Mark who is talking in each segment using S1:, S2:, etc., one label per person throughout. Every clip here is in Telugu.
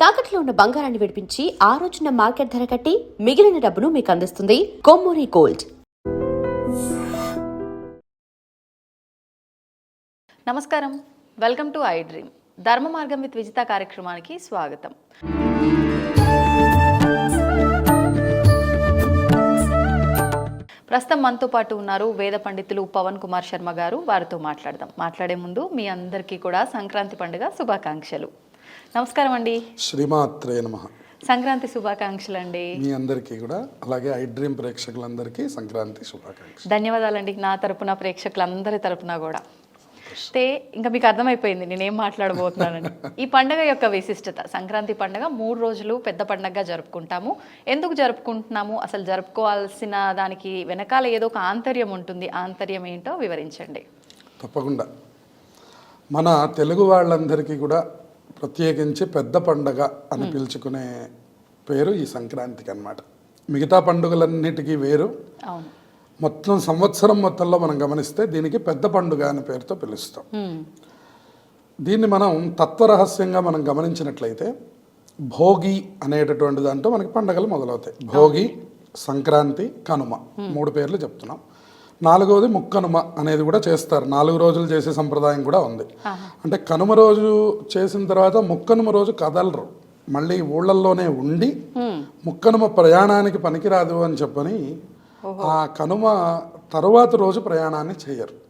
S1: తాకట్లో ఉన్న బంగారాన్ని విడిపించి ఆ రోజున మార్కెట్ ధర కట్టి మిగిలిన డబ్బును మీకు అందిస్తుంది కొమ్మూరి గోల్డ్.
S2: నమస్కారం. Welcome to iDream. ధర్మ మార్గం విత్ విజిత కార్యక్రమానికి స్వాగతం. ప్రస్తుతం మనతో పాటు ఉన్నారు వేద పండితులు పవన్ కుమార్ శర్మ గారు. వారితో మాట్లాడదాం. మాట్లాడే ముందు మీ అందరికీ కూడా సంక్రాంతి పండుగ శుభాకాంక్షలు. నమస్కారం అండి.
S3: శ్రీమాత్రే నమ.
S2: సంక్రాంతి శుభాకాంక్షలు అండి
S3: మీ అందరికీ కూడా అలాగే ఐ డ్రీమ్ ప్రేక్షకులందరికీ సంక్రాంతి శుభాకాంక్షలు.
S2: ధన్యవాదాలండి నా తరపున ప్రేక్షకులందరి తరపున కూడా. అయితే ఇంకా మీకు అర్థమైపోయింది నేనేం మాట్లాడబోతున్నానని. ఈ పండగ యొక్క విశిష్టత సంక్రాంతి పండగ మూడు రోజులు పెద్ద పండగగా జరుపుకుంటాము. ఎందుకు జరుపుకుంటున్నాము? అసలు జరుపుకోవాల్సిన దానికి వెనకాల ఏదో ఒక ఆంతర్యం ఉంటుంది. ఆంతర్యం ఏంటో వివరించండి.
S3: తప్పకుండా. మన తెలుగు వాళ్ళందరికీ కూడా ప్రత్యేకించి పెద్ద పండగ అని పిలుచుకునే పేరు ఈ సంక్రాంతికి అన్నమాట. మిగతా పండుగలన్నిటికీ వేరు. మొత్తం సంవత్సరం మొత్తంలో మనం గమనిస్తే దీనికి పెద్ద పండుగ అనే పేరుతో పిలుస్తాం. దీన్ని మనం తత్వరహస్యంగా మనం గమనించినట్లయితే భోగి అనేటటువంటి దాంట్లో మనకి పండగలు మొదలవుతాయి. భోగి సంక్రాంతి కనుమ మూడు పేర్లు చెప్తున్నాం. నాలుగవది ముక్కనుమ అనేది కూడా చేస్తారు. నాలుగు రోజులు చేసే సంప్రదాయం కూడా ఉంది. అంటే కనుమ రోజు చేసిన తర్వాత ముక్కనుమ రోజు కదలరు. మళ్ళీ ఊళ్ళల్లోనే ఉండి ముక్కనుమ ప్రయాణానికి పనికిరాదు అని చెప్పని ఆ కనుమ తరువాత రోజు ప్రయాణాన్ని చేయరు.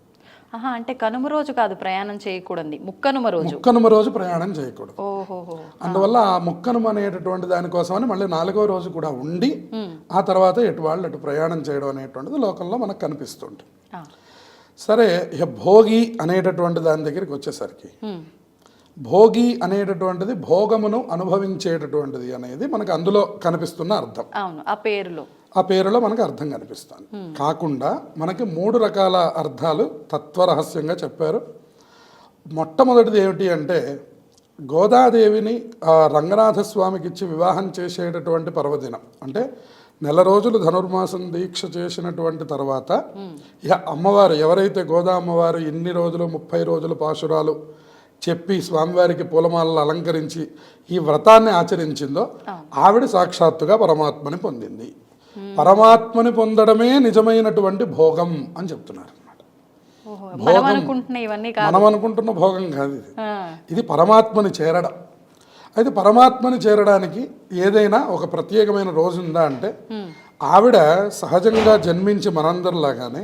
S2: ఆహా అంటే కనుమ రోజు కాదు ప్రయాణం చేయకూడదు ముక్కనుమ రోజు.
S3: ముక్కనుమ రోజు ప్రయాణం చేయకూడదు. అందువల్ల ఆ ముక్కనుమ అనేటటువంటి దానికోసమని మళ్ళీ నాలుగో రోజు కూడా ఉండి ఆ తర్వాత ఎటు వాళ్ళు అటు ప్రయాణం చేయడం అనేటువంటిది లోకంలో మనకు కనిపిస్తుంది
S2: ఆ.
S3: సరే ఇక భోగి అనేటటువంటి దాని దగ్గరికి వచ్చేసరికి. భోగి అనేటటువంటిది భోగమును అనుభవించేటటువంటిది అనేది మనకు అందులో కనిపిస్తున్న అర్థం.
S2: అవును ఆ పేరులో.
S3: ఆ పేరులో మనకు అర్థం కనిపిస్తుంది కాకుండా మనకి మూడు రకాల అర్థాలు తత్వరహస్యంగా చెప్పారు. మొట్టమొదటిది ఏమిటి అంటే గోదాదేవిని ఆ రంగనాథ స్వామికి ఇచ్చి వివాహం చేసేటటువంటి పర్వదినం. అంటే నెల రోజులు ధనుర్మాసం దీక్ష చేసినటువంటి తర్వాత ఇక అమ్మవారు ఎవరైతే గోదా అమ్మవారు ఇన్ని రోజులు ముప్పై రోజులు పాశురాలు చెప్పి స్వామివారికి పూలమాలలు అలంకరించి ఈ వ్రతాన్ని ఆచరించిందో ఆవిడ సాక్షాత్తుగా పరమాత్మని పొందింది. పరమాత్మని పొందడమే నిజమైనటువంటి భోగం అని చెప్తున్నారు
S2: మనం అనుకుంటున్న
S3: భోగం కాదు ఇది. ఇది పరమాత్మని చేరడం అయితే పరమాత్మని చేరడానికి ఏదైనా ఒక ప్రత్యేకమైన రోజు ఉందా అంటే ఆవిడ సహజంగా జన్మించి మనందరిలాగానే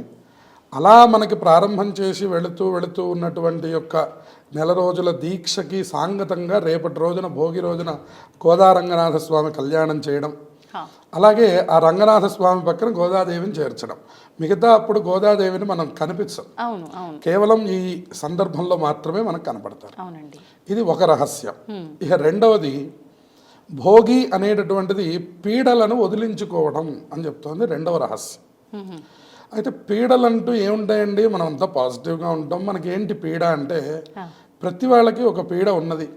S3: అలా మనకి ప్రారంభం చేసి వెళుతూ వెళుతూ ఉన్నటువంటి యొక్క నెల రోజుల దీక్షకి సాంగతంగా రేపటి రోజున భోగి రోజున గోదారంగనాథ స్వామి కళ్యాణం చేయడం. అలాగే ఆ రంగనాథ స్వామి పక్కన గోదాదేవిని చేర్చడం. మిగతా అప్పుడు గోదాదేవిని మనం కనిపించం కేవలం ఈ సందర్భంలో మాత్రమే మనకు కనపడతారు. ఇది ఒక రహస్యం. ఇక రెండవది భోగి అనేటటువంటిది పీడలను వదిలించుకోవడం అని చెప్తోంది రెండవ రహస్యం. అయితే పీడలంటూ ఏముంటాయండి? మనం అంతా పాజిటివ్గా ఉంటాం. మనకి ఏంటి పీడ అంటే ప్రతి వాళ్ళకి ఒక పీడ ఉన్నది.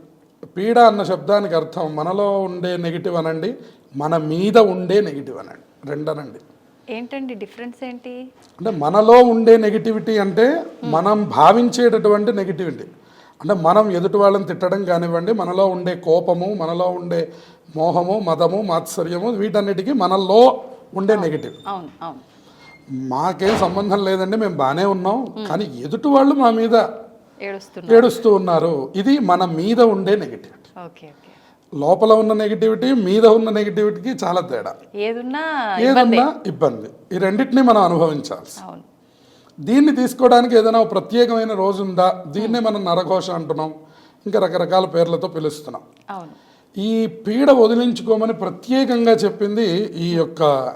S3: పీడ అన్న శబ్దానికి అర్థం మనలో ఉండే నెగిటివ్ అనండి మన మీద ఉండే నెగిటివ్ అనండి రెండనండి.
S2: ఏంటండి డిఫరెన్స్ ఏంటి?
S3: అంటే మనలో ఉండే నెగిటివిటీ అంటే మనం భావించేటటువంటి నెగిటివిటీ అంటే మనం ఎదుటి వాళ్ళని తిట్టడం కానివ్వండి మనలో ఉండే కోపము మనలో ఉండే మోహము మదము మాత్సర్యము వీటన్నిటికీ మనలో ఉండే నెగిటివ్ మాకేం సంబంధం లేదండి మేము బాగానే ఉన్నాం కానీ ఎదుటి వాళ్ళు మా మీద ఏడుస్తూ ఉన్నారు. ఇది మన మీద ఉండే నెగిటివిటీ లోపల ఉన్న నెగిటివిటీ మీద ఉన్న నెగిటివిటీకి చాలా తేడా.
S2: ఏదున్నా
S3: ఏదన్నా ఇబ్బంది. ఈ రెండింటినీ మనం అనుభవించాల్సి.
S2: అవును.
S3: దీన్ని తీసుకోవడానికి ఏదైనా ప్రత్యేకమైన రోజు ఉందా? దీన్నే మనం నరఘోష అంటున్నాం. ఇంకా రకరకాల పేర్లతో పిలుస్తున్నాం. ఈ పీడ వదిలించుకోమని ప్రత్యేకంగా చెప్పింది ఈ యొక్క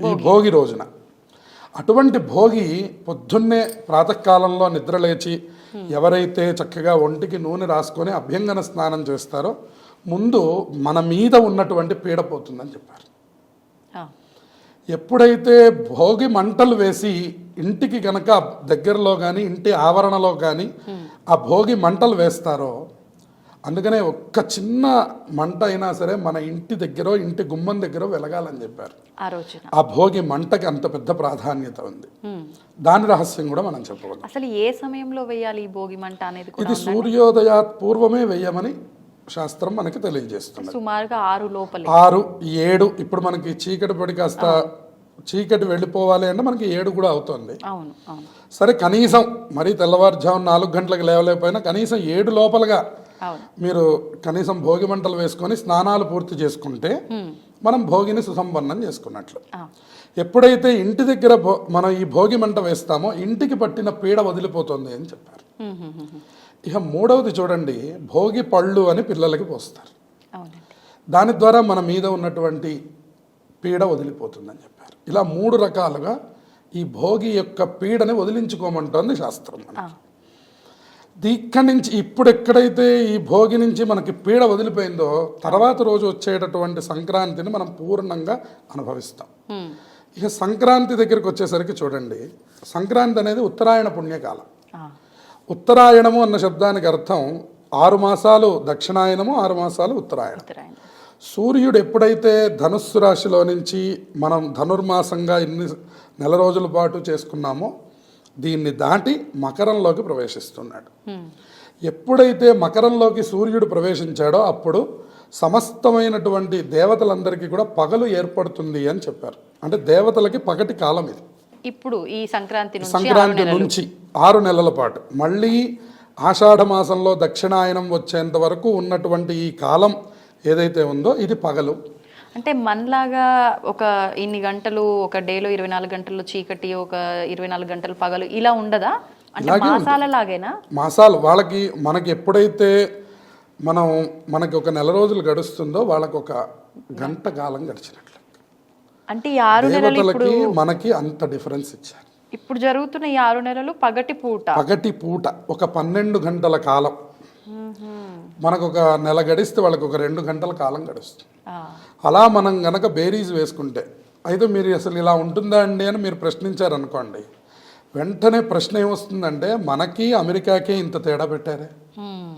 S3: ఈ భోగి. రోజున. అటువంటి భోగి పొద్దున్నే ప్రాతకాలంలో నిద్రలేచి ఎవరైతే చక్కగా ఒంటికి నూనె రాసుకొని అభ్యంగన స్నానం చేస్తారో ముందు మన మీద ఉన్నటువంటి పీడ పోతుందని చెప్పారు. ఎప్పుడైతే భోగి మంటలు వేసి ఇంటికి గనక దగ్గరలో కానీ ఇంటి ఆవరణలో కానీ ఆ భోగి మంటలు వేస్తారో అందుకనే ఒక్క చిన్న మంట అయినా సరే మన ఇంటి దగ్గర ఇంటి గుమ్మం దగ్గర వెలగాలని చెప్పారు.
S2: ఆ
S3: భోగి మంటకి అంత పెద్ద ప్రాధాన్యత ఉంది. దాని రహస్యం కూడా మనం చెప్పగలం.
S2: అసలు ఏ సమయంలో వేయాలి ఈ భోగి మంట అనేది
S3: ఇది సూర్యోదయాత్ పూర్వమే వేయమని శాస్త్రం మనకి తెలియజేస్తుంది.
S2: సుమారుగా ఆరు లోపలే.
S3: ఆరు ఏడు ఇప్పుడు మనకి చీకటి పడి కాస్త చీకటి వెళ్ళిపోవాలి అంటే మనకి ఏడు కూడా అవుతుంది. సరే కనీసం మరీ తెల్లవారుజాము నాలుగు గంటలకు లేవలేకపోయినా కనీసం ఏడు లోపలగా మీరు కనీసం భోగి మంటలు వేసుకొని స్నానాలు పూర్తి చేసుకుంటే మనం భోగిని సుసంపన్నం చేసుకున్నట్లు. ఎప్పుడైతే ఇంటి దగ్గర మనం ఈ భోగి మంట వేస్తామో ఇంటికి పట్టిన పీడ వదిలిపోతుంది అని చెప్పారు. ఇక మూడవది చూడండి భోగి పళ్ళు అని పిల్లలకి పోస్తారు దాని ద్వారా మన మీద ఉన్నటువంటి పీడ వదిలిపోతుందని చెప్పారు ఇలా మూడు రకాలుగా ఈ భోగి యొక్క పీడని వదిలించుకోమంటోంది శాస్త్రం మనకి. ఇక్కడి నుంచి ఇప్పుడు ఎక్కడైతే ఈ భోగి నుంచి మనకి పీడ వదిలిపోయిందో తర్వాత రోజు వచ్చేటటువంటి సంక్రాంతిని మనం పూర్ణంగా అనుభవిస్తాం. ఇక సంక్రాంతి దగ్గరికి వచ్చేసరికి చూడండి సంక్రాంతి అనేది ఉత్తరాయణ పుణ్యకాలం. ఉత్తరాయణము అన్న శబ్దానికి అర్థం ఆరు మాసాలు దక్షిణాయనము ఆరు మాసాలు ఉత్తరాయణం. సూర్యుడు ఎప్పుడైతే ధనుస్సు రాశిలో నుంచి మనం ధనుర్మాసంగా ఇన్ని నెల రోజుల పాటు చేసుకున్నామో దీన్ని దాటి మకరంలోకి ప్రవేశిస్తున్నాడు. ఎప్పుడైతే మకరంలోకి సూర్యుడు ప్రవేశించాడో అప్పుడు సమస్తమైనటువంటి దేవతలందరికీ కూడా పగలు ఏర్పడుతుంది అని చెప్పారు. అంటే దేవతలకి పగటి కాలం ఇది.
S2: ఇప్పుడు ఈ సంక్రాంతి
S3: సంక్రాంతి. నుంచి ఆరు నెలల పాటు. మళ్ళీ ఆషాఢ మాసంలో దక్షిణాయనం వచ్చేంత వరకు ఉన్నటువంటి ఈ కాలం ఏదైతే ఉందో ఇది పగలు.
S2: అంటే మనలాగా ఒక ఇన్ని గంటలు ఒక డేలో ఇరవై నాలుగు గంటలు చీకటి ఒక ఇరవై నాలుగు గంటలు పగలు ఇలా ఉండదా? అంటే లాగేనా
S3: మాసాలు వాళ్ళకి మనకి ఎప్పుడైతే మనం మనకి ఒక నెల రోజులు గడుస్తుందో వాళ్ళకి ఒక గంట కాలం గడిచినట్లు.
S2: అంటే ఈ ఆరు నెలలు ఇప్పుడు
S3: దేవతలకి మనకి అంత డిఫరెన్స్ ఇచ్చారు.
S2: ఇప్పుడు జరుగుతున్న ఈ ఆరు నెలలు పగటి పూట.
S3: పగటి పూట ఒక పన్నెండు గంటల కాలం. మనకు ఒక నెల గడిస్తే వాళ్ళకి ఒక రెండు గంటల కాలం గడుస్తుంది.
S2: ఆ.
S3: అలా మనం గనక బేరీజ్ వేసుకుంటే అయితే మీరు అసలు ఇలా ఉంటుందా అండి అని మీరు ప్రశ్నించారనుకోండి వెంటనే ప్రశ్న ఏమొస్తుందంటే మనకి అమెరికాకే ఇంత తేడా పెట్టారే.
S2: హ్మ్.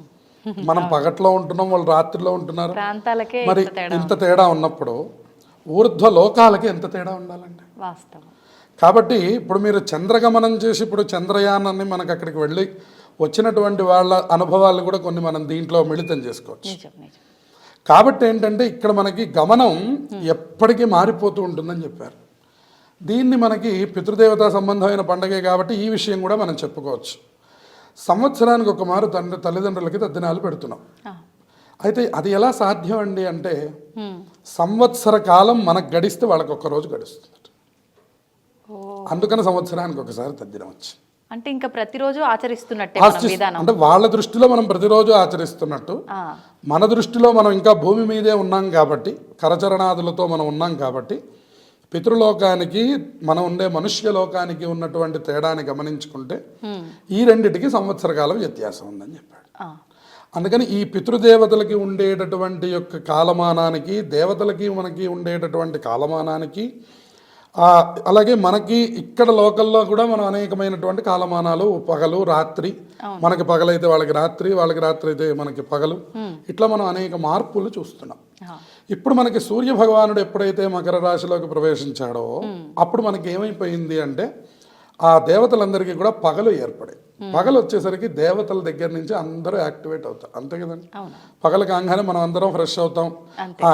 S3: మనం పగట్లో ఉంటున్నాం వాళ్ళు రాత్రిలో ఉంటున్నారు.
S2: ప్రాంతాలకే
S3: మరి
S2: ఇంత తేడా
S3: ఉన్నప్పుడు ఊర్ధ్వ లోకాలకి ఎంత తేడా ఉండాలండి?
S2: వాస్తవం.
S3: కాబట్టి ఇప్పుడు మీరు చంద్రగమనం చేసి ఇప్పుడు చంద్రయానాన్ని మనకు అక్కడికి వెళ్ళి వచ్చినటువంటి వాళ్ళ అనుభవాలు కూడా కొన్ని మనం దీంట్లో మిళితం చేసుకోవచ్చు. కాబట్టి ఏంటంటే ఇక్కడ మనకి గమనం ఎప్పటికీ మారిపోతూ ఉంటుందని చెప్పారు. దీన్ని మనకి పితృదేవతా సంబంధమైన పండగే కాబట్టి ఈ విషయం కూడా మనం చెప్పుకోవచ్చు. సంవత్సరానికి ఒక మారు తండ్రి తల్లిదండ్రులకి తద్దినాలు పెడుతున్నాం. అయితే అది ఎలా సాధ్యం అండి అంటే. సంవత్సర కాలం మనకు గడిస్తే వాళ్ళకి ఒక్క రోజు గడుస్తుంది. అందుకని సంవత్సరానికి ఒకసారి తద్దినం వచ్చి
S2: అంటే ఇంకా ప్రతిరోజు ఆచరిస్తున్నట్టే
S3: అంటే వాళ్ళ దృష్టిలో మనం ప్రతిరోజు ఆచరిస్తున్నట్టు. మన దృష్టిలో మనం ఇంకా భూమి మీదే ఉన్నాం కాబట్టి కరచరణాదులతో మనం ఉన్నాం కాబట్టి పితృలోకానికి మనం ఉండే మనుష్య లోకానికి ఉన్నటువంటి తేడాని గమనించుకుంటే ఈ రెండిటికి సంవత్సర కాలం వ్యత్యాసం ఉందని చెప్పాడు. అందుకని ఈ పితృదేవతలకి ఉండేటటువంటి యొక్క కాలమానానికి దేవతలకి మనకి ఉండేటటువంటి కాలమానానికి అలాగే మనకి ఇక్కడ లోకల్లో కూడా మనం అనేకమైనటువంటి కాలమానాలు పగలు రాత్రి. మనకి పగలైతే వాళ్ళకి రాత్రి వాళ్ళకి రాత్రి అయితే మనకి పగలు. ఇట్లా మనం అనేక మార్పులు చూస్తున్నాం. ఇప్పుడు మనకి సూర్య భగవానుడు ఎప్పుడైతే మకర రాశిలోకి ప్రవేశించాడో అప్పుడు మనకి ఏమైపోయింది అంటే ఆ దేవతలందరికీ కూడా పగలు ఏర్పడాయి పగలు వచ్చేసరికి దేవతల దగ్గర నుంచి అందరూ యాక్టివేట్ అవుతారు. అంతే కదండి? పగలు కాగానే మనం అందరం ఫ్రెష్ అవుతాం.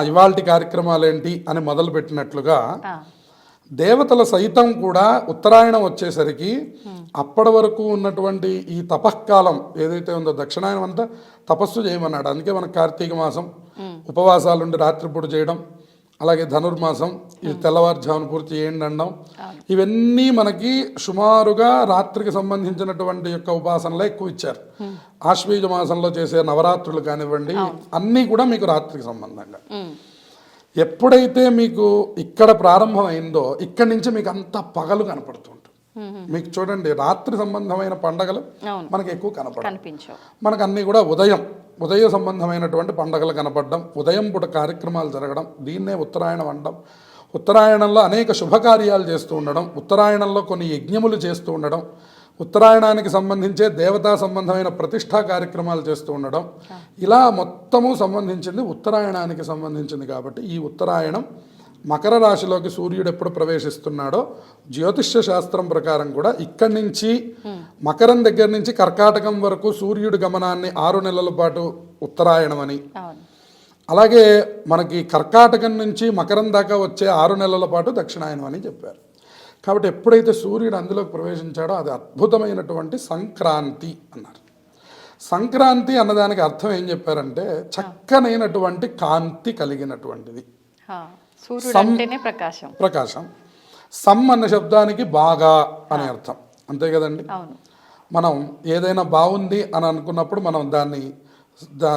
S3: ఇవాళ కార్యక్రమాలు ఏంటి అని మొదలు పెట్టినట్లుగా
S2: ఆ.
S3: దేవతల సైతం కూడా ఉత్తరాయణం వచ్చేసరికి అప్పటి వరకు ఉన్నటువంటి ఈ తపఃకాలం ఏదైతే ఉందో దక్షిణాయనం అంతా తపస్సు చేయమన్నాడు. అందుకే మనకు కార్తీక మాసం ఉపవాసాలు ఉండి రాత్రిపూట చేయడం అలాగే ధనుర్మాసం ఇది తెల్లవారుజామున పూర్తి చేయండి అనడం ఇవన్నీ మనకి సుమారుగా రాత్రికి సంబంధించినటువంటి యొక్క ఉపాసనలే ఎక్కువ ఇచ్చారు ఆశ్వీజ మాసంలో చేసే నవరాత్రులు కానివ్వండి అన్నీ కూడా మీకు రాత్రికి సంబంధంగా. ఎప్పుడైతే మీకు ఇక్కడ ప్రారంభమైందో ఇక్కడి నుంచి మీకు అంత పగలు కనపడుతుంటుంది. మీకు చూడండి రాత్రి సంబంధమైన పండగలు. మనకి ఎక్కువ కనపడవు.
S2: కనిపించవు.
S3: మనకు అన్నీ కూడా ఉదయం ఉదయ సంబంధమైనటువంటి పండగలు కనపడడం ఉదయం పూట కార్యక్రమాలు జరగడం దీన్నే ఉత్తరాయణం అనడం ఉత్తరాయణంలో అనేక శుభకార్యాలు చేస్తూ ఉండడం ఉత్తరాయణంలో కొన్ని యజ్ఞములు చేస్తూ ఉండడం ఉత్తరాయణానికి సంబంధించే దేవతా సంబంధమైన ప్రతిష్టా కార్యక్రమాలు చేస్తూ ఉండడం. ఇలా మొత్తము సంబంధించింది ఉత్తరాయణానికి సంబంధించింది కాబట్టి ఈ ఉత్తరాయణం మకర రాశిలోకి సూర్యుడు ఎప్పుడు ప్రవేశిస్తున్నాడో జ్యోతిష్య శాస్త్రం ప్రకారం కూడా ఇక్కడి నుంచి మకరం దగ్గర నుంచి కర్కాటకం వరకు సూర్యుడి గమనాన్ని ఆరు నెలల పాటు ఉత్తరాయణం అని. అలాగే మనకి కర్కాటకం నుంచి మకరం దాకా వచ్చే ఆరు నెలల పాటు దక్షిణాయనం అని చెప్పారు. కాబట్టి ఎప్పుడైతే సూర్యుడు అందులోకి ప్రవేశించాడో అది అద్భుతమైనటువంటి సంక్రాంతి అన్నారు. సంక్రాంతి అన్నదానికి అర్థం ఏం చెప్పారంటే చక్కనైనటువంటి కాంతి కలిగినటువంటిది.
S2: సూర్యుడు అంటేనే ప్రకాశం.
S3: ప్రకాశం. సమ్ అన్న శబ్దానికి బాగా అనే అర్థం. అంతే కదండి? మనం ఏదైనా బాగుంది అని అనుకున్నప్పుడు మనం దాన్ని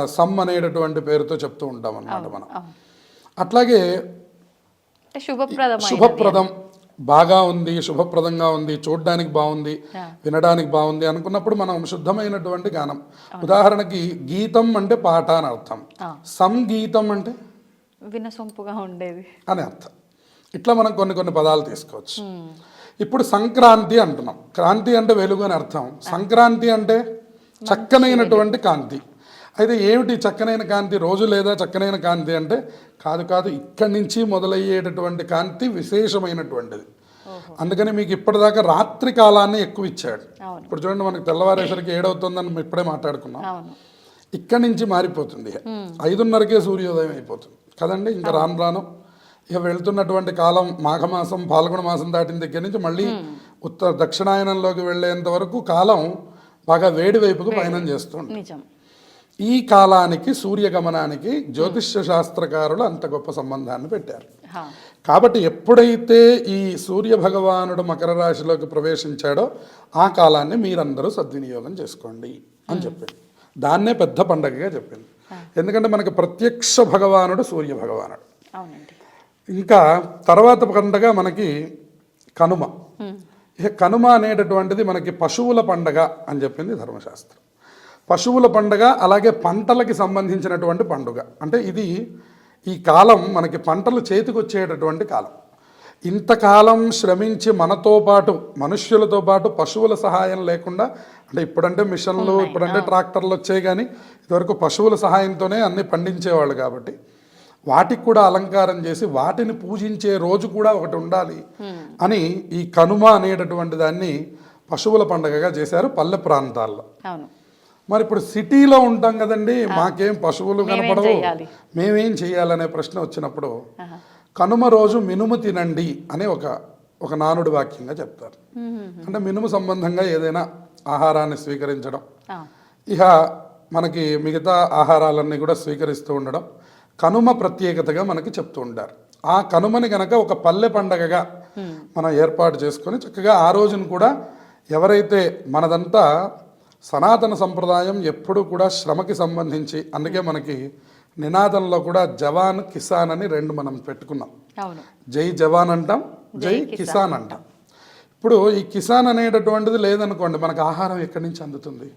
S3: సమ్ అనేటటువంటి పేరుతో చెప్తూ ఉంటాం అన్నమాట మనం. అట్లాగే
S2: అంటే శుభప్రదమైన
S3: శుభప్రదం బాగా ఉంది శుభప్రదంగా ఉంది చూడడానికి బాగుంది. వినడానికి బాగుంది అనుకున్నప్పుడు మనం శుద్ధమైనటువంటి గానం. ఉదాహరణకి గీతం అంటే పాట అని అర్థం. సంగీతం అంటే?
S2: వినసొంపుగా ఉండేది.
S3: అని అర్థం. ఇట్లా మనం కొన్ని కొన్ని పదాలు తీసుకోవచ్చు. ఇప్పుడు సంక్రాంతి అంటున్నాం. క్రాంతి అంటే వెలుగు అని అర్థం. సంక్రాంతి అంటే చక్కనైనటువంటి కాంతి. అయితే ఏమిటి చక్కనైన కాంతి? రోజు లేదా చక్కనైన కాంతి అంటే కాదు కాదు ఇక్కడి నుంచి మొదలయ్యేటటువంటి కాంతి విశేషమైనటువంటిది. అందుకని మీకు ఇప్పటిదాకా రాత్రి కాలాన్ని ఎక్కువ ఇచ్చాడు. ఇప్పుడు చూడండి మనకు తెల్లవారేసరికి ఏడవుతుందని ఇప్పుడే మాట్లాడుకున్నాం. ఇక్కడి నుంచి మారిపోతుంది. ఐదున్నరకే సూర్యోదయం అయిపోతుంది. కదండి? ఇంకా రాను రాను ఇక వెళ్తున్నటువంటి కాలం మాఘమాసం పాల్గొన మాసం దాటిన దగ్గర నుంచి మళ్ళీ ఉత్తర దక్షిణాయనంలోకి వెళ్ళేంత వరకు కాలం బాగా వేడి వైపుకు పయనం చేస్తుంది ఈ కాలానికి సూర్యగమనానికి జ్యోతిష్య శాస్త్రకారులు అంత గొప్ప సంబంధాన్ని పెట్టారు. కాబట్టి ఎప్పుడైతే ఈ సూర్య భగవానుడు మకర రాశిలోకి ప్రవేశించాడో ఆ కాలాన్ని మీరందరూ సద్వినియోగం చేసుకోండి అని చెప్పింది. దాన్నే పెద్ద పండగగా చెప్పింది. ఎందుకంటే మనకి ప్రత్యక్ష భగవానుడు సూర్య భగవానుడు. ఇంకా తర్వాత పండగ మనకి కనుమ. ఇక కనుమ అనేటటువంటిది మనకి పశువుల పండగ అని చెప్పింది ధర్మశాస్త్రం. పశువుల పండగ అలాగే పంటలకి సంబంధించినటువంటి పండుగ. అంటే ఇది ఈ కాలం మనకి పంటలు చేతికొచ్చేటటువంటి కాలం. ఇంతకాలం శ్రమించి మనతో పాటు మనుష్యులతో పాటు పశువుల సహాయం లేకుండా అంటే ఇప్పుడంటే మిషన్లు ఇప్పుడంటే ట్రాక్టర్లు వచ్చాయి కానీ ఇదివరకు పశువుల సహాయంతోనే అన్ని పండించేవాళ్ళు కాబట్టి వాటికి కూడా అలంకారం చేసి వాటిని పూజించే రోజు కూడా ఒకటి ఉండాలి అని ఈ కనుమ అనేటటువంటి దాన్ని పశువుల పండగగా చేశారు పల్లె ప్రాంతాల్లో. మరి ఇప్పుడు సిటీలో ఉంటాం కదండి మాకేం పశువులు కనపడవు? మేమేం చేయాలనే ప్రశ్న వచ్చినప్పుడు కనుమ రోజు మినుము తినండి అనే ఒక ఒక నానుడి వాక్యంగా చెప్తారు. అంటే మినుము సంబంధంగా ఏదైనా ఆహారాన్ని స్వీకరించడం. ఇక మనకి మిగతా ఆహారాలన్నీ కూడా స్వీకరిస్తూ ఉండడం కనుమ ప్రత్యేకతగా మనకి చెప్తూ ఉంటారు. ఆ కనుమని గనక ఒక పల్లె పండగగా మనం ఏర్పాటు చేసుకొని చక్కగా ఆ రోజున కూడా ఎవరైతే మనదంతా సనాతన సంప్రదాయం ఎప్పుడు కూడా శ్రమకి సంబంధించి అందుకే మనకి నినాదంలో కూడా జవాన్ కిసాన్ అని రెండు మనం పెట్టుకున్నాం. జై జవాన్ అంటాం జై కిసాన్ అంటాం. ఇప్పుడు ఈ కిసాన్ అనేటటువంటిది లేదనుకోండి మనకు ఆహారం ఎక్కడి నుంచి అందుతుంది?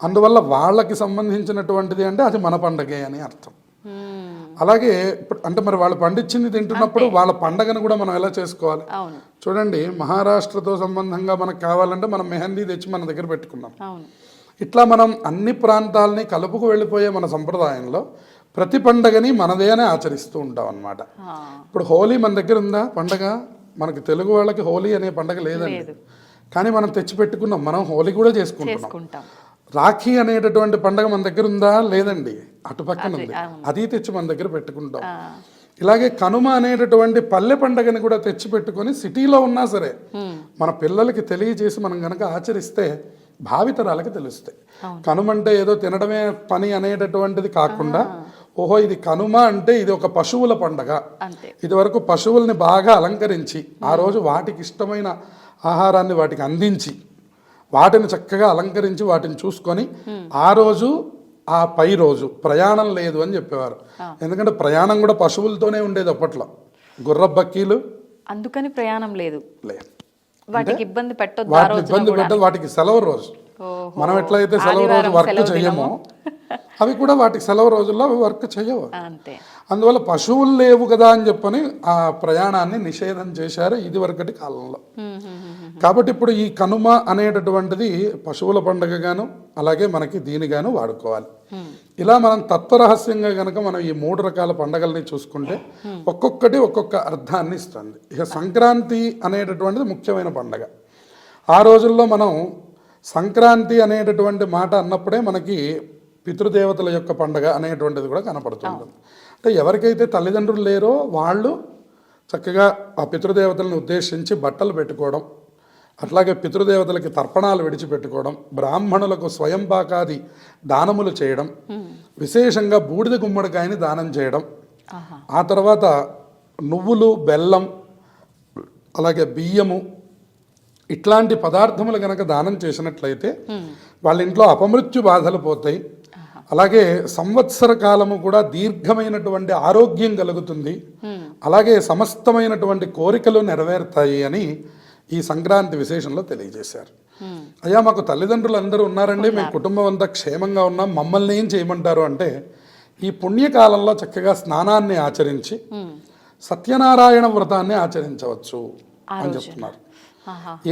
S3: అందువల్ల వాళ్ళకి సంబంధించినటువంటిది అంటే అది మన పండగే అని అర్థం. అలాగే అంటే మరి వాళ్ళు పండించింది తింటున్నప్పుడు వాళ్ళ పండగను కూడా మనం ఎలా చేసుకోవాలి? చూడండి మహారాష్ట్రతో సంబంధంగా మనకు కావాలంటే మనం మెహందీ తెచ్చి మన దగ్గర పెట్టుకున్నాం. ఇట్లా మనం అన్ని ప్రాంతాలని కలుపుకు వెళ్ళిపోయే మన సంప్రదాయంలో ప్రతి పండగని మనదేనే ఆచరిస్తూ ఉంటాం అన్నమాట.
S2: ఆ,
S3: ఇప్పుడు హోలీ మన దగ్గర ఉందా పండగ? మనకి తెలుగు వాళ్ళకి హోలీ అనే పండగ లేదండి.
S2: లేదు.
S3: కానీ మనం తెచ్చి పెట్టుకున్నాం మనం హోలీ కూడా చేసుకుంటున్నాం.
S2: చేసుకుంటాం.
S3: రాఖీ అనేటటువంటి పండగ మన దగ్గర ఉందా? లేదండి. అటు పక్కన ఉంది. అది తెచ్చి మన దగ్గర పెట్టుకుంటాం. ఇలాగే కనుమ అనేటటువంటి పల్లె పండగని కూడా తెచ్చి పెట్టుకొని సిటీలో ఉన్నా సరే మన పిల్లలకి తెలియజేసి మనం గనక ఆచరిస్తే భావితరాలకి తెలుస్తాయి. కనుమ అంటే ఏదో తినడమే పని అనేటటువంటిది కాకుండా ఓహో ఇది కనుమ అంటే ఇది ఒక పశువుల పండగ. ఇదివరకు పశువుల్ని బాగా అలంకరించి ఆ రోజు వాటికి ఇష్టమైన ఆహారాన్ని వాటికి అందించి వాటిని చక్కగా అలంకరించి వాటిని చూసుకొని ఆ రోజు ఆ పై రోజు ప్రయాణం లేదు అని చెప్పేవారు. ఎందుకంటే ప్రయాణం కూడా పశువులతోనే ఉండేది అప్పట్లో. గుర్రబక్కీలు
S2: అందుకని ప్రయాణం లేదు. వాటికి ఇబ్బంది
S3: వాటిని
S2: రోజున
S3: ఇబ్బంది పెట్టదు వాటికి సెలవు రోజు. మనం ఎట్లయితే సెలవు రోజు వర్క్ చేయమో. అవి కూడా వాటికి సెలవు రోజుల్లో అవి వర్క్ చేయవు అందువల్ల పశువులు లేవు కదా అని చెప్పని ఆ ప్రయాణాన్ని నిషేధం చేశారు ఇది వరకటి కాలంలో కాబట్టి ఇప్పుడు ఈ కనుమ అనేటటువంటిది పశువుల పండుగగాను అలాగే మనకి దీనిగాను వాడుకోవాలి. ఇలా మనం తత్వరహస్యంగా గనక మనం ఈ మూడు రకాల పండగల్ని చూసుకుంటే ఒక్కొక్కటి ఒక్కొక్క అర్థాన్ని ఇస్తుంది. ఇక సంక్రాంతి అనేటటువంటిది ముఖ్యమైన పండగ. ఆ రోజుల్లో మనం సంక్రాంతి అనేటటువంటి మాట అన్నప్పుడే మనకి పితృదేవతల యొక్క పండగ అనేటువంటిది కూడా కనపడుతుంది. అంటే ఎవరికైతే తల్లిదండ్రులు లేరో వాళ్ళు చక్కగా ఆ పితృదేవతలను ఉద్దేశించి బట్టలు పెట్టుకోవడం అట్లాగే పితృదేవతలకి తర్పణాలు విడిచిపెట్టుకోవడం బ్రాహ్మణులకు స్వయం పాకాది దానములు చేయడం విశేషంగా బూడిద గుమ్మడికాయని దానం చేయడం ఆ తర్వాత నువ్వులు బెల్లం అలాగే బియ్యము ఇట్లాంటి పదార్థములు కనుక దానం చేసినట్లయితే వాళ్ళ ఇంట్లో అపమృత్యు బాధలు పోతాయి. అలాగే సంవత్సర కాలము కూడా దీర్ఘమైనటువంటి ఆరోగ్యం కలుగుతుంది. అలాగే సమస్తమైనటువంటి కోరికలు నెరవేరుతాయి అని ఈ సంక్రాంతి విశేషంలో తెలియజేశారు. అయ్యా మాకు తల్లిదండ్రులు అందరూ ఉన్నారండి. మేము కుటుంబం అంతా క్షేమంగా ఉన్నాం. మమ్మల్ని ఏం చేయమంటారు అంటే ఈ పుణ్యకాలంలో చక్కగా స్నానాన్ని ఆచరించి సత్యనారాయణ వ్రతాన్ని ఆచరించవచ్చు అని చెప్తున్నారు.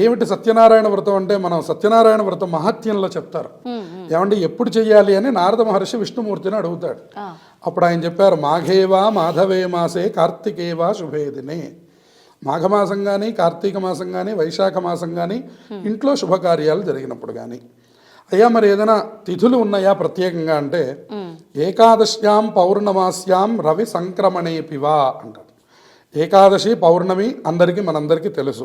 S3: ఏమిటి సత్యనారాయణ వ్రతం అంటే మనం సత్యనారాయణ వ్రతం మహత్యంలో చెప్తారు. ఏమంటే ఎప్పుడు చెయ్యాలి అని నారద మహర్షి విష్ణుమూర్తిని అడుగుతాడు. అప్పుడు ఆయన చెప్పారు మాఘేవా మాధవే మాసే కార్తికేవా శుభే దినే మాఘమాసం కానీ కార్తీక మాసం కానీ వైశాఖ మాసం కానీ ఇంట్లో శుభకార్యాలు జరిగినప్పుడు కానీ అయ్యా మరి ఏదైనా తిథులు ఉన్నాయా ప్రత్యేకంగా అంటే ఏకాదశ్యాం పౌర్ణమాస్యాం రవి సంక్రమణేపివా అంటారు. ఏకాదశి పౌర్ణమి అందరికీ మనందరికీ తెలుసు.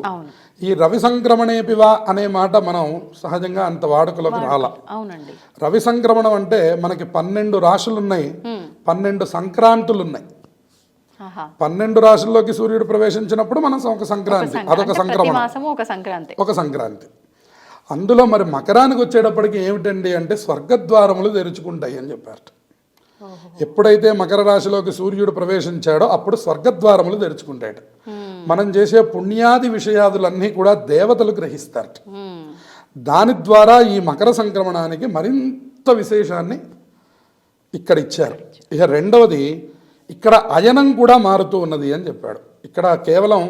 S3: ఈ రవి సంక్రమణేపివా అనే మాట మనం సహజంగా అంత వాడుకలోకి రాల. రవి సంక్రమణం అంటే మనకి పన్నెండు రాశులు ఉన్నాయి పన్నెండు సంక్రాంతులు ఉన్నాయి
S2: ఆహా.
S3: పన్నెండు రాశుల్లోకి సూర్యుడు ప్రవేశించినప్పుడు మనం ఒక సంక్రాంతి. అదొక సంక్రమణం.
S2: ఒక సంక్రాంతి.
S3: అందులో మరి మకరానికి వచ్చేటప్పటికి ఏమిటండి అంటే స్వర్గద్వారములు తెరుచుకుంటాయి అని చెప్పారు ఎప్పుడైతే మకర రాశిలోకి సూర్యుడు ప్రవేశించాడో అప్పుడు స్వర్గద్వారములు తెరుచుకుంటాయట. మనం చేసే పుణ్యాది విషయాదులన్నీ కూడా దేవతలు గ్రహిస్తారు. దాని ద్వారా ఈ మకర సంక్రమణానికి మరింత విశేషాన్ని ఇక్కడ ఇచ్చారు. ఇక రెండవది ఇక్కడ అయనం కూడా మారుతూ ఉన్నది అని చెప్పాడు. ఇక్కడ కేవలం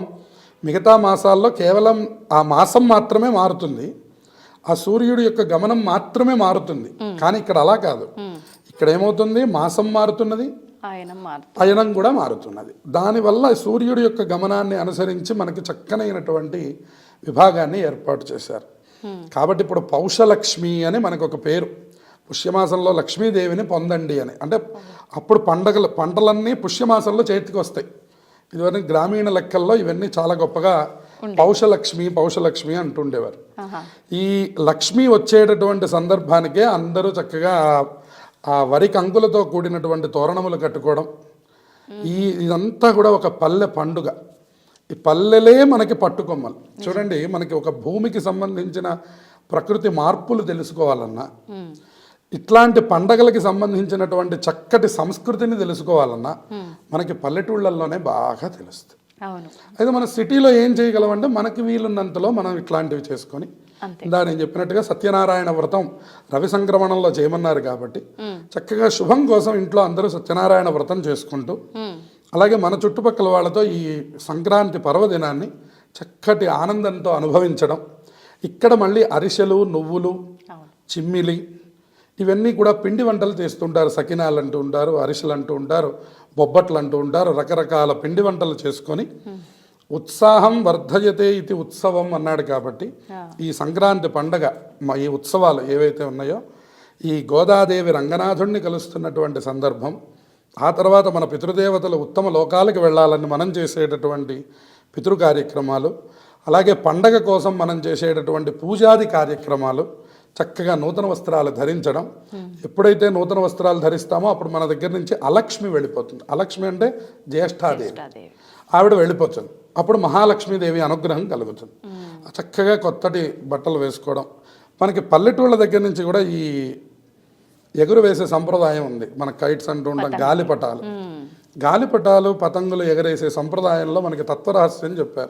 S3: మిగతా మాసాల్లో కేవలం ఆ మాసం మాత్రమే మారుతుంది. ఆ సూర్యుడి యొక్క గమనం మాత్రమే మారుతుంది. కానీ ఇక్కడ అలా కాదు. ఇక్కడ ఏమవుతుంది మాసం మారుతున్నది. అయనం కూడా మారుతున్నది. దానివల్ల సూర్యుడి యొక్క గమనాన్ని అనుసరించి మనకి చక్కనైనటువంటి విభాగాన్ని ఏర్పాటు చేశారు. కాబట్టి ఇప్పుడు పౌషలక్ష్మి అని మనకు ఒక పేరు. పుష్యమాసంలో లక్ష్మీదేవిని పొందండి అని. అంటే అప్పుడు పండగలు పంటలన్నీ పుష్యమాసంలో చేతికి వస్తాయి. ఇదివరకు గ్రామీణ లెక్కల్లో ఇవన్నీ చాలా గొప్పగా పౌషలక్ష్మి పౌషలక్ష్మి అంటుండేవారు. ఈ లక్ష్మి వచ్చేటటువంటి సందర్భానికే అందరూ చక్కగా ఆ- వరి కంకులతో కూడినటువంటి తోరణములు కట్టుకోవడం. ఈ ఇదంతా కూడా ఒక పల్లె పండుగ. ఈ పల్లెలే మనకి పట్టుకొమ్మలు. చూడండి మనకి ఒక భూమికి సంబంధించిన ప్రకృతి మార్పులు తెలుసుకోవాలన్నా ఇట్లాంటి పండగలకి సంబంధించినటువంటి చక్కటి సంస్కృతిని తెలుసుకోవాలన్నా మనకి పల్లెటూళ్ళల్లోనే బాగా తెలుస్తుంది. అయితే మన సిటీలో ఏం చేయగలమంటే మనకి వీలున్నంతలో మనం ఇట్లాంటివి చేసుకొని. ఇందా నేను చెప్పినట్టుగా సత్యనారాయణ వ్రతం రవి సంక్రమణంలో చేయమన్నారు కాబట్టి చక్కగా శుభం కోసం ఇంట్లో అందరూ సత్యనారాయణ వ్రతం చేసుకుంటూ అలాగే మన చుట్టుపక్కల వాళ్ళతో ఈ సంక్రాంతి పర్వదినాన్ని చక్కటి ఆనందంతో అనుభవించడం. ఇక్కడ మళ్ళీ అరిసెలు నువ్వులు చిమ్మిలి ఇవన్నీ కూడా పిండి వంటలు చేస్తుంటారు. సకినాలు అంటూ ఉంటారు అరిసెలు అంటూ ఉంటారు బొబ్బట్లు అంటూ ఉంటారు. రకరకాల పిండి వంటలు చేసుకొని ఉత్సాహం వర్ధయతే ఇది ఉత్సవం అన్నాడు కాబట్టి ఈ సంక్రాంతి పండగ మా ఈ ఉత్సవాలు ఏవైతే ఉన్నాయో ఈ గోదాదేవి రంగనాథుణ్ణి కలుస్తున్నటువంటి సందర్భం ఆ తర్వాత మన పితృదేవతలు ఉత్తమ లోకాలకు వెళ్ళాలని మనం చేసేటటువంటి పితృ కార్యక్రమాలు అలాగే పండగ కోసం మనం చేసేటటువంటి పూజాది కార్యక్రమాలు చక్కగా నూతన వస్త్రాలు ధరించడం. ఎప్పుడైతే నూతన వస్త్రాలు ధరిస్తామో అప్పుడు మన దగ్గర నుంచి అలక్ష్మి వెళ్ళిపోతుంది. అలక్ష్మి అంటే జ్యేష్ఠాదేవి. ఆవిడ వెళ్ళిపోతుంది. అప్పుడు మహాలక్ష్మీదేవి అనుగ్రహం కలుగుతుంది. చక్కగా కొత్తటి బట్టలు వేసుకోవడం. మనకి పల్లెటూళ్ళ దగ్గర నుంచి కూడా ఈ ఎగురు వేసే సంప్రదాయం ఉంది. మన కైట్స్ అంటూ ఉంటాం గాలిపటాలు. గాలిపటాలు పతంగులు ఎగరేసే సంప్రదాయంలో మనకి తత్వరహస్యం చెప్పారు.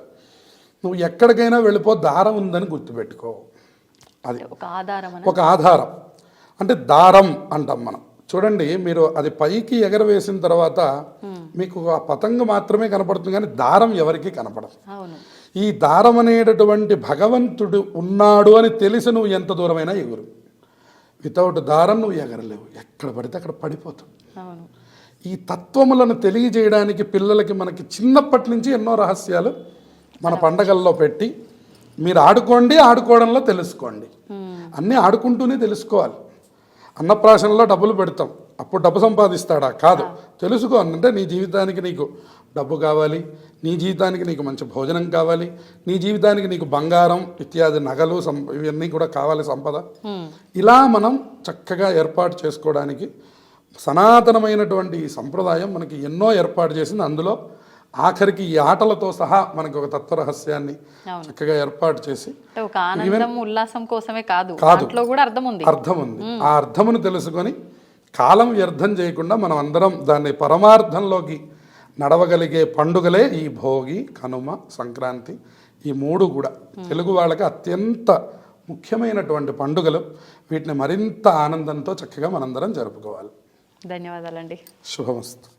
S3: నువ్వు ఎక్కడికైనా వెళ్ళిపో దారం ఉందని గుర్తుపెట్టుకో. అది
S2: ఒక ఆధారం
S3: ఒక ఆధారం. అంటే దారం అంటాం మనం. చూడండి మీరు అది పైకి ఎగరవేసిన తర్వాత మీకు ఆ పతంగ మాత్రమే కనపడుతుంది కానీ దారం ఎవరికీ కనపడదు. ఈ దారం అనేటటువంటి భగవంతుడు ఉన్నాడు అని తెలిసి నువ్వు ఎంత దూరమైనా ఎగురు. వితౌట్ దారం నువ్వు ఎగరలేవు. ఎక్కడ పడితే అక్కడ పడిపోతావు. ఈ తత్వములను తెలియజేయడానికి పిల్లలకి మనకి చిన్నప్పటి నుంచి ఎన్నో రహస్యాలు మన పండగల్లో పెట్టి మీరు ఆడుకోండి ఆడుకోవడంలో తెలుసుకోండి. అన్నీ ఆడుకుంటూనే తెలుసుకోవాలి. అన్నప్రాశనలో డబ్బులు పెడతాం. అప్పుడు డబ్బు సంపాదిస్తాడా? కాదు. తెలుసుకో అంటే నీ జీవితానికి నీకు డబ్బు కావాలి. నీ జీవితానికి నీకు మంచి భోజనం కావాలి. నీ జీవితానికి నీకు బంగారం ఇత్యాది నగలు సం- ఇవన్నీ కూడా కావాలి సంపద. ఇలా మనం చక్కగా ఏర్పాటు చేసుకోవడానికి సనాతనమైనటువంటి ఈ సంప్రదాయం మనకి ఎన్నో ఏర్పాటు చేసింది. అందులో ఆఖరికి ఈ ఆటలతో సహా మనకు ఒక తత్వరహస్యాన్ని చక్కగా ఏర్పాటు చేసి
S2: ఉల్లాసం కోసమే కాదు.
S3: కాదు.
S2: కూడా అర్థం ఉంది.
S3: అర్థం ఉంది ఆ అర్థమును తెలుసుకొని కాలం వ్యర్థం చేయకుండా మనం అందరం దాన్ని పరమార్థంలోకి నడవగలిగే పండుగలే ఈ భోగి కనుమ సంక్రాంతి ఈ మూడు కూడా. తెలుగు వాళ్ళకి అత్యంత ముఖ్యమైనటువంటి పండుగలు. వీటిని మరింత ఆనందంతో చక్కగా మనందరం జరుపుకోవాలి.
S2: ధన్యవాదాలండి.
S3: శుభమస్తు.